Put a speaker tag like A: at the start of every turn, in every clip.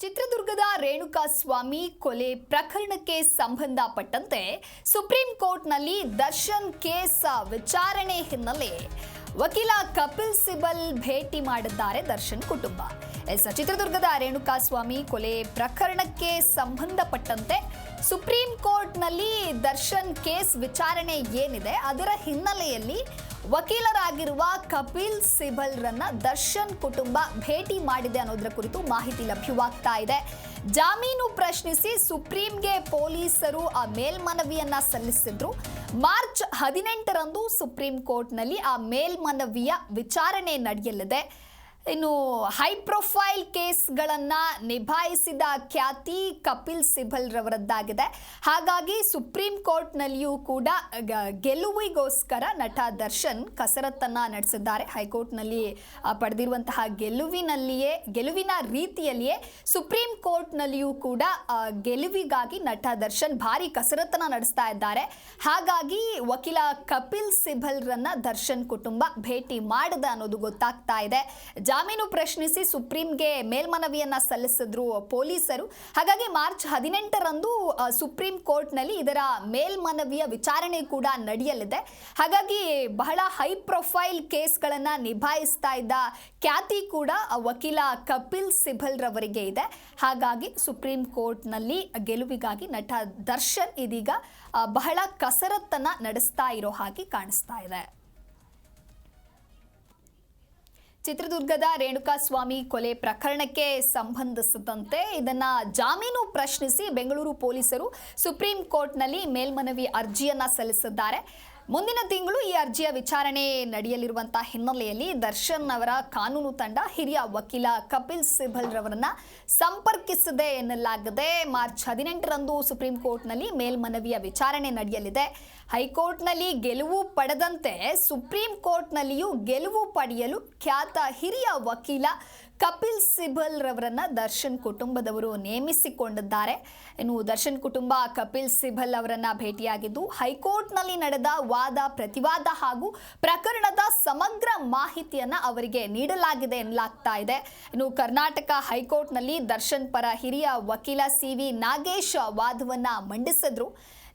A: ಚಿತ್ರದುರ್ಗದ ರೇಣುಕಾಸ್ವಾಮಿ ಕೊಲೆ ಪ್ರಕರಣಕ್ಕೆ ಸಂಬಂಧಪಟ್ಟಂತೆ ಸುಪ್ರೀಂ ಕೋರ್ಟ್ನಲ್ಲಿ ದರ್ಶನ್ ಕೇಸ್ ವಿಚಾರಣೆ ಹಿನ್ನೆಲೆ ವಕೀಲ ಕಪಿಲ್ ಸಿಬಲ್ ಭೇಟಿ ಮಾಡಿದ್ದಾರೆ ದರ್ಶನ್ ಕುಟುಂಬ. ಎಸ್, ಚಿತ್ರದುರ್ಗದ ರೇಣುಕಾಸ್ವಾಮಿ ಕೊಲೆ ಪ್ರಕರಣಕ್ಕೆ ಸಂಬಂಧಪಟ್ಟಂತೆ ಸುಪ್ರೀಂ ಕೋರ್ಟ್ನಲ್ಲಿ ದರ್ಶನ್ ಕೇಸ್ ವಿಚಾರಣೆ ಏನಿದೆ ಅದರ ಹಿನ್ನೆಲೆಯಲ್ಲಿ ವಕೀಲರಾಗಿರುವ ಕಪಿಲ್ ಸಿಬಲ್ರನ್ನ ದರ್ಶನ್ ಕುಟುಂಬ ಭೇಟಿ ಮಾಡಿದೆ ಅನ್ನೋದರ ಕುರಿತು ಮಾಹಿತಿ ಲಭ್ಯವಾಗ್ತಾ ಇದೆ. ಜಾಮೀನು ಪ್ರಶ್ನಿಸಿ ಸುಪ್ರೀಂಗೆ ಪೊಲೀಸರು ಆ ಮೇಲ್ಮನವಿಯನ್ನ ಸಲ್ಲಿಸಿದ್ರು. ಮಾರ್ಚ್ ಹದಿನೆಂಟರಂದು ಸುಪ್ರೀಂ ಕೋರ್ಟ್ನಲ್ಲಿ ಆ ಮೇಲ್ಮನವಿಯ ವಿಚಾರಣೆ ನಡೆಯಲಿದೆ. ಇನ್ನು ಹೈ ಪ್ರೊಫೈಲ್ ಕೇಸ್ಗಳನ್ನು ನಿಭಾಯಿಸಿದ ಖ್ಯಾತಿ ಕಪಿಲ್ ಸಿಬಲ್ ರವರದ್ದಾಗಿದೆ ಹಾಗಾಗಿ ಸುಪ್ರೀಂ ಕೋರ್ಟ್ನಲ್ಲಿಯೂ ಕೂಡ ಗೆಲುವಿಗೋಸ್ಕರ ನಟ ದರ್ಶನ್ ಕಸರತ್ತನ್ನ ನಡೆಸಿದ್ದಾರೆ. ಹೈಕೋರ್ಟ್ನಲ್ಲಿ ಪಡೆದಿರುವಂತಹ ಗೆಲುವಿನಲ್ಲಿಯೇ, ಗೆಲುವಿನ ರೀತಿಯಲ್ಲಿಯೇ ಸುಪ್ರೀಂ ಕೋರ್ಟ್ನಲ್ಲಿಯೂ ಕೂಡ ಗೆಲುವಿಗಾಗಿ ನಟ ದರ್ಶನ್ ಭಾರಿ ಕಸರತ್ತನ್ನ ನಡೆಸ್ತಾ ಇದ್ದಾರೆ. ಹಾಗಾಗಿ ವಕೀಲ ಕಪಿಲ್ ಸಿಬಲ್ರನ್ನ ದರ್ಶನ್ ಕುಟುಂಬ ಭೇಟಿ ಮಾಡಿದ ಅನ್ನೋದು ಗೊತ್ತಾಗ್ತಾ ಇದೆ. ಜಾಮೀನು ಪ್ರಶ್ನಿಸಿ ಸುಪ್ರೀಂಗೆ ಮೇಲ್ಮನವಿಯನ್ನ ಸಲ್ಲಿಸಿದ್ರು ಪೊಲೀಸರು. ಹಾಗಾಗಿ ಮಾರ್ಚ್ ಹದಿನೆಂಟರಂದು ಸುಪ್ರೀಂ ಕೋರ್ಟ್ನಲ್ಲಿ ಇದರ ಮೇಲ್ಮನವಿಯ ವಿಚಾರಣೆ ಕೂಡ ನಡೆಯಲಿದೆ. ಹಾಗಾಗಿ ಬಹಳ ಹೈ ಪ್ರೊಫೈಲ್ ಕೇಸ್ಗಳನ್ನು ನಿಭಾಯಿಸ್ತಾ ಇದ್ದ ಖ್ಯಾತಿ ಕೂಡ ವಕೀಲ ಕಪಿಲ್ ಸಿಬಲ್ ರವರಿಗೆ ಇದೆ. ಹಾಗಾಗಿ ಸುಪ್ರೀಂ ಕೋರ್ಟ್ನಲ್ಲಿ ಗೆಲುವಿಗಾಗಿ ನಟ ದರ್ಶನ್ ಇದೀಗ ಬಹಳ ಕಸರತ್ತನ್ನ ನಡೆಸ್ತಾ ಇರೋ ಹಾಗೆ ಕಾಣಿಸ್ತಾ ಇದೆ. ಚಿತ್ರದುರ್ಗದ ರೇಣುಕಾಸ್ವಾಮಿ ಕೊಲೆ ಪ್ರಕರಣಕ್ಕೆ ಸಂಬಂಧಿಸಿದಂತೆ ಇದನ್ನ ಜಾಮೀನು ಪ್ರಶ್ನಿಸಿ ಬೆಂಗಳೂರು ಪೊಲೀಸರು ಸುಪ್ರೀಂ ಕೋರ್ಟ್ನಲ್ಲಿ ಮೇಲ್ಮನವಿ ಅರ್ಜಿಯನ್ನ ಸಲ್ಲಿಸಿದ್ದಾರೆ. ಮುಂದಿನ ತಿಂಗಳು ಈ ಅರ್ಜಿಯ ವಿಚಾರಣೆ ನಡೆಯಲಿರುವಂತಹ ಹಿನ್ನೆಲೆಯಲ್ಲಿ ದರ್ಶನ್ ಅವರ ಕಾನೂನು ತಂಡ ಹಿರಿಯ ವಕೀಲ ಕಪಿಲ್ ಸಿಬಲ್ ರವರನ್ನ ಸಂಪರ್ಕಿಸಿದೆ ಎನ್ನಲಾಗಿದೆ. ಮಾರ್ಚ್ ಹದಿನೆಂಟರಂದು ಸುಪ್ರೀಂ ಕೋರ್ಟ್ನಲ್ಲಿ ಮೇಲ್ಮನವಿಯ ವಿಚಾರಣೆ ನಡೆಯಲಿದೆ. ಹೈಕೋರ್ಟ್ನಲ್ಲಿ ಗೆಲುವು ಪಡೆದಂತೆ ಸುಪ್ರೀಂ ಕೋರ್ಟ್ನಲ್ಲಿಯೂ ಗೆಲುವು ಪಡೆಯಲು ಖ್ಯಾತ ಹಿರಿಯ ವಕೀಲ ಕಪಿಲ್ ಸಿಬಲ್ ರವರನ್ನ ದರ್ಶನ್ ಕುಟುಂಬದವರು ನೇಮಿಸಿಕೊಂಡಿದ್ದಾರೆ. ಇನ್ನು ದರ್ಶನ್ ಕುಟುಂಬ ಕಪಿಲ್ ಸಿಬಲ್ ಅವರನ್ನ ಭೇಟಿಯಾಗಿದ್ದು, ಹೈಕೋರ್ಟ್ನಲ್ಲಿ ನಡೆದ ವಾದ, ಪ್ರತಿವಾದ ಹಾಗೂ ಪ್ರಕರಣದ ಸಮಗ್ರ ಮಾಹಿತಿಯನ್ನ ಅವರಿಗೆ ನೀಡಲಾಗಿದೆ ಎನ್ನಲಾಗ್ತಾ ಇದೆ. ಇನ್ನು ಕರ್ನಾಟಕ ಹೈಕೋರ್ಟ್ನಲ್ಲಿ ದರ್ಶನ್ ಪರ ಹಿರಿಯ ವಕೀಲ ಸಿ ವಿ ನಾಗೇಶ್ ವಾದವನ್ನ ಮಂಡಿಸಿದ್ರು.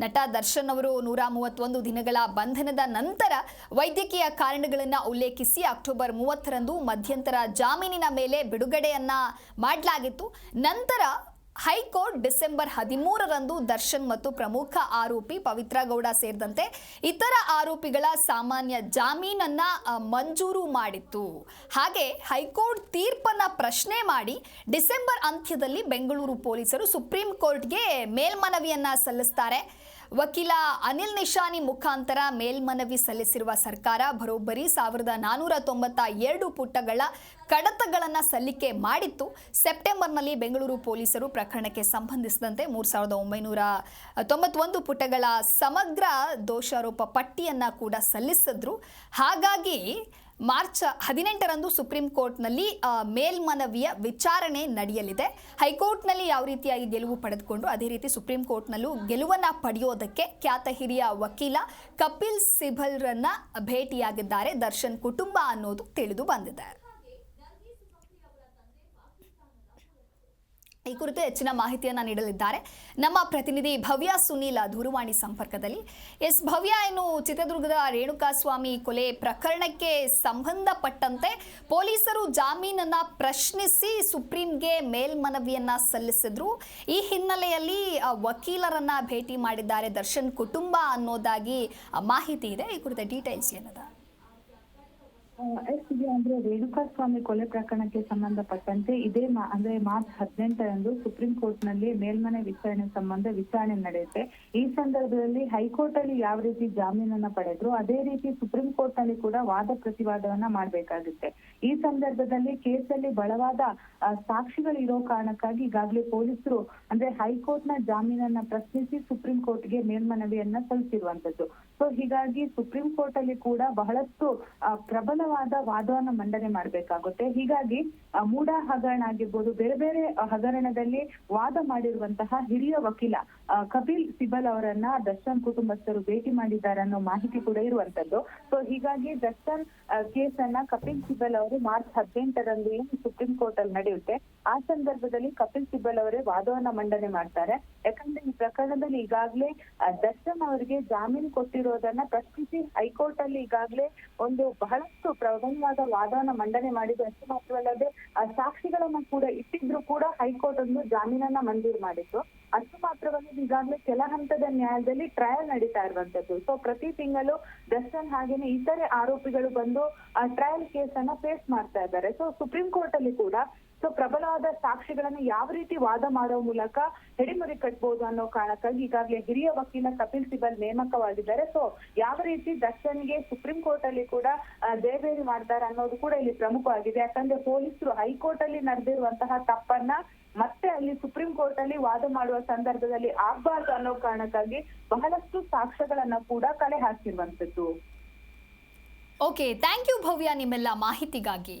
A: ನಟ ದರ್ಶನ್ ಅವರು ನೂರ ಮೂವತ್ತೊಂದು ದಿನಗಳ ಬಂಧನದ ನಂತರ ವೈದ್ಯಕೀಯ ಕಾರಣಗಳನ್ನು ಉಲ್ಲೇಖಿಸಿ ಅಕ್ಟೋಬರ್ ಮೂವತ್ತರಂದು ಮಧ್ಯಂತರ ಜಾಮೀನಿನ ಮೇಲೆ ಬಿಡುಗಡೆಯನ್ನ ಮಾಡಲಾಗಿತ್ತು. ನಂತರ ಹೈಕೋರ್ಟ್ ಡಿಸೆಂಬರ್ ಹದಿಮೂರರಂದು ದರ್ಶನ್ ಮತ್ತು ಪ್ರಮುಖ ಆರೋಪಿ ಪವಿತ್ರ ಗೌಡ ಸೇರಿದಂತೆ ಇತರ ಆರೋಪಿಗಳ ಸಾಮಾನ್ಯ ಜಾಮೀನನ್ನ ಮಂಜೂರು ಮಾಡಿತ್ತು. ಹಾಗೆ ಹೈಕೋರ್ಟ್ ತೀರ್ಪನ್ನ ಪ್ರಶ್ನೆ ಮಾಡಿ ಡಿಸೆಂಬರ್ ಅಂತ್ಯದಲ್ಲಿ ಬೆಂಗಳೂರು ಪೊಲೀಸರು ಸುಪ್ರೀಂ ಕೋರ್ಟ್ಗೆ ಮೇಲ್ಮನವಿಯನ್ನ ಸಲ್ಲಿಸ್ತಾರೆ. ವಕೀಲ ಅನಿಲ್ ನಿಶಾನಿ ಮುಖಾಂತರ ಮೇಲ್ಮನವಿ ಸಲ್ಲಿಸಿರುವ ಸರ್ಕಾರ ಬರೋಬ್ಬರಿ ಸಾವಿರದ ನಾನೂರ ತೊಂಬತ್ತ ಎರಡು ಪುಟಗಳ ಕಡತಗಳನ್ನು ಸಲ್ಲಿಕೆ ಮಾಡಿತ್ತು. ಸೆಪ್ಟೆಂಬರ್ನಲ್ಲಿ ಬೆಂಗಳೂರು ಪೊಲೀಸರು ಪ್ರಕರಣಕ್ಕೆ ಸಂಬಂಧಿಸಿದಂತೆ ಮೂರು ಸಾವಿರದ ಒಂಬೈನೂರ ತೊಂಬತ್ತೊಂದು ಪುಟಗಳ ಸಮಗ್ರ ದೋಷಾರೋಪ ಪಟ್ಟಿಯನ್ನು ಕೂಡ ಸಲ್ಲಿಸಿದ್ರು. ಹಾಗಾಗಿ ಮಾರ್ಚ್ ಹದಿನೆಂಟರಂದು ಸುಪ್ರೀಂ ಕೋರ್ಟ್ನಲ್ಲಿ ಮೇಲ್ಮನವಿಯ ವಿಚಾರಣೆ ನಡೆಯಲಿದೆ. ಹೈಕೋರ್ಟ್ನಲ್ಲಿ ಯಾವ ರೀತಿಯಾಗಿ ಗೆಲುವು ಪಡೆದುಕೊಂಡು ಅದೇ ರೀತಿ ಸುಪ್ರೀಂ ಕೋರ್ಟ್ನಲ್ಲೂ ಗೆಲುವನ್ನು ಪಡೆಯೋದಕ್ಕೆ ಖ್ಯಾತ ಹಿರಿಯ ವಕೀಲ ಕಪಿಲ್ ಸಿಬಲ್ರನ್ನ ಭೇಟಿಯಾಗಿದ್ದಾರೆ. ದರ್ಶನ್ ಕುಟುಂಬ ಅನ್ನೋದು ತಿಳಿದು ಬಂದಿದೆ. ಈ ಕುರಿತು ಹೆಚ್ಚಿನ ಮಾಹಿತಿಯನ್ನು ನೀಡಲಿದ್ದಾರೆ. ನಮ್ಮ ಪ್ರತಿನಿಧಿ ಭವ್ಯ ಸುನೀಲ ದೂರವಾಣಿ ಸಂಪರ್ಕದಲ್ಲಿ. ಎಸ್, ಭವ್ಯ ಏನು ಚಿತ್ರದುರ್ಗದ ರೇಣುಕಾಸ್ವಾಮಿ ಕೊಲೆ ಪ್ರಕರಣಕ್ಕೆ ಸಂಬಂಧಪಟ್ಟಂತೆ ಪೊಲೀಸರು ಜಾಮೀನನ್ನ ಪ್ರಶ್ನಿಸಿ ಸುಪ್ರೀಂಗೆ ಮೇಲ್ಮನವಿಯನ್ನ ಸಲ್ಲಿಸಿದ್ರು. ಈ ಹಿನ್ನೆಲೆಯಲ್ಲಿ ವಕೀಲರನ್ನ ಭೇಟಿ ಮಾಡಿದ್ದಾರೆ ದರ್ಶನ್ ಕುಟುಂಬ ಅನ್ನೋದಾಗಿ ಮಾಹಿತಿ ಇದೆ. ಈ ಕುರಿತ ಡೀಟೇಲ್ಸ್ ಏನದ?
B: ಅಂದ್ರೆ ರೇಣುಕಾ ಸ್ವಾಮಿ ಕೊಲೆ ಪ್ರಕರಣಕ್ಕೆ ಸಂಬಂಧಪಟ್ಟಂತೆ ಇದೇ ಅಂದ್ರೆ ಮಾರ್ಚ್ ಹದಿನೆಂಟರಂದು ಸುಪ್ರೀಂ ಕೋರ್ಟ್ನಲ್ಲಿ ಮೇಲ್ಮನೆ ವಿಚಾರಣೆ ಸಂಬಂಧ ವಿಚಾರಣೆ ನಡೆಯುತ್ತೆ. ಈ ಸಂದರ್ಭದಲ್ಲಿ ಹೈಕೋರ್ಟ್ ಅಲ್ಲಿ ಯಾವ ರೀತಿ ಜಾಮೀನನ್ನ ಪಡೆದ್ರು ಅದೇ ರೀತಿ ಸುಪ್ರೀಂ ಕೋರ್ಟ್ನಲ್ಲಿ ಕೂಡ ವಾದ ಪ್ರತಿವಾದವನ್ನ ಮಾಡಬೇಕಾಗುತ್ತೆ. ಈ ಸಂದರ್ಭದಲ್ಲಿ ಕೇಸಲ್ಲಿ ಬಲವಾದ ಸಾಕ್ಷಿಗಳು ಇರೋ ಕಾರಣಕ್ಕಾಗಿ ಈಗಾಗಲೇ ಪೊಲೀಸರು ಅಂದ್ರೆ ಹೈಕೋರ್ಟ್ನ ಜಾಮೀನನ್ನ ಪ್ರಶ್ನಿಸಿ ಸುಪ್ರೀಂ ಕೋರ್ಟ್ಗೆ ಮೇಲ್ಮನವಿಯನ್ನ ಸಲ್ಲಿಸಿರುವಂತದ್ದು ಸೊ ಹೀಗಾಗಿ ಸುಪ್ರೀಂ ಕೋರ್ಟ್ ಅಲ್ಲಿ ಕೂಡ ಬಹಳಷ್ಟು ಆ, ಪ್ರಬಲವಾದ ವಾದವನ್ನು ಮಂಡನೆ ಮಾಡಬೇಕಾಗುತ್ತೆ. ಹೀಗಾಗಿ ಮೂಡ ಹಗರಣ ಆಗಿರ್ಬೋದು, ಬೇರೆ ಬೇರೆ ಹಗರಣದಲ್ಲಿ ವಾದ ಮಾಡಿರುವಂತಹ ಹಿರಿಯ ವಕೀಲ ಕಪಿಲ್ ಸಿಬಲ್ ಅವರನ್ನ ದರ್ಶನ್ ಕುಟುಂಬಸ್ಥರು ಭೇಟಿ ಮಾಡಿದ್ದಾರೆ ಅನ್ನೋ ಮಾಹಿತಿ ಕೂಡ ಇರುವಂತದ್ದು. ಸೊ ಹೀಗಾಗಿ ದರ್ಶನ್ ಕೇಸ್ ಅನ್ನ ಕಪಿಲ್ ಸಿಬಲ್ ಅವರು ಮಾರ್ಚ್ ಹದಿನೆಂಟರಂದು ಏನು ಸುಪ್ರೀಂ ಕೋರ್ಟ್ ಅಲ್ಲಿ ನಡೆಯುತ್ತೆ. ಆ ಸಂದರ್ಭದಲ್ಲಿ ಕಪಿಲ್ ಸಿಬಲ್ ಅವರೇ ವಾದವನ್ನ ಮಂಡನೆ ಮಾಡ್ತಾರೆ. ಯಾಕಂದ್ರೆ ಈ ಪ್ರಕರಣದಲ್ಲಿ ಈಗಾಗಲೇ ದರ್ಶನ್ ಅವರಿಗೆ ಜಾಮೀನು ಕೊಟ್ಟಿರೋದನ್ನ ಪ್ರಶ್ನಿಸಿ ಹೈಕೋರ್ಟ್ ಅಲ್ಲಿ ಈಗಾಗಲೇ ಒಂದು ಬಹಳಷ್ಟು ಪ್ರಬಲವಾದ ವಾದವನ್ನ ಮಂಡನೆ ಮಾಡಿದ್ದು ಅಷ್ಟು ಮಾತ್ರವಲ್ಲದೆ ಸಾಕ್ಷಿಗಳನ್ನ ಕೂಡ ಇಟ್ಟಿದ್ರು ಕೂಡ ಹೈಕೋರ್ಟ್ ಒಂದು ಜಾಮೀನನ್ನ ಮಂಜೂರು ಮಾಡಿತ್ತು. ಅಷ್ಟು ಮಾತ್ರವಲ್ಲದೆ ಈಗಾಗಲೇ ಕೆಲ ಹಂತದ ನ್ಯಾಯದಲ್ಲಿ ಟ್ರಯಲ್ ನಡೀತಾ ಇರುವಂತದ್ದು. ಸೊ ಪ್ರತಿ ತಿಂಗಳು ದರ್ಶನ್ ಹಾಗೇನೆ ಇತರೆ ಆರೋಪಿಗಳು ಬಂದು ಆ ಟ್ರಯಲ್ ಕೇಸ್ ಅನ್ನ ಫೇಸ್ ಮಾಡ್ತಾ ಇದ್ದಾರೆ. ಸೊ ಸುಪ್ರೀಂ ಕೋರ್ಟ್ ಅಲ್ಲಿ ಕೂಡ ಸೊ ಪ್ರಬಲವಾದ ಸಾಕ್ಷಿಗಳನ್ನ ಯಾವ ರೀತಿ ವಾದ ಮಾಡೋ ಮೂಲಕ ಹೆಡಿಮರಿ ಕಟ್ಬಹುದು ಅನ್ನೋ ಕಾರಣಕ್ಕಾಗಿ ಈಗಾಗಲೇ ಹಿರಿಯ ವಕೀಲ ಕಪಿಲ್ ಸಿಬಲ್ ನೇಮಕವಾಗಿದ್ದಾರೆ. ಸೊ ಯಾವ ರೀತಿ ದರ್ಶನ್ಗೆ ಸುಪ್ರೀಂ ಕೋರ್ಟ್ ಅಲ್ಲಿ ಕೂಡ ದೇವೇರಿ ಮಾಡ್ತಾರೆ ಅನ್ನೋದು ಕೂಡ ಇಲ್ಲಿ ಪ್ರಮುಖವಾಗಿದೆ. ಯಾಕಂದ್ರೆ ಪೊಲೀಸರು ಹೈಕೋರ್ಟ್ ಅಲ್ಲಿ ನಡೆದಿರುವಂತಹ ತಪ್ಪನ್ನ ಮತ್ತೆ ಅಲ್ಲಿ ಸುಪ್ರೀಂ ಕೋರ್ಟ್ ಅಲ್ಲಿ ವಾದ ಮಾಡುವ ಸಂದರ್ಭದಲ್ಲಿ ಆಗ್ಬಾರ್ದು ಅನ್ನೋ ಕಾರಣಕ್ಕಾಗಿ ಬಹಳಷ್ಟು ಸಾಕ್ಷ್ಯಗಳನ್ನ ಕೂಡ ಕಲೆ ಹಾಕಿರುವಂತದ್ದು
A: ಓಕೆ ಥ್ಯಾಂಕ್ ಯು ಭವ್ಯ ನಿಮ್ಮೆಲ್ಲ ಮಾಹಿತಿಗಾಗಿ.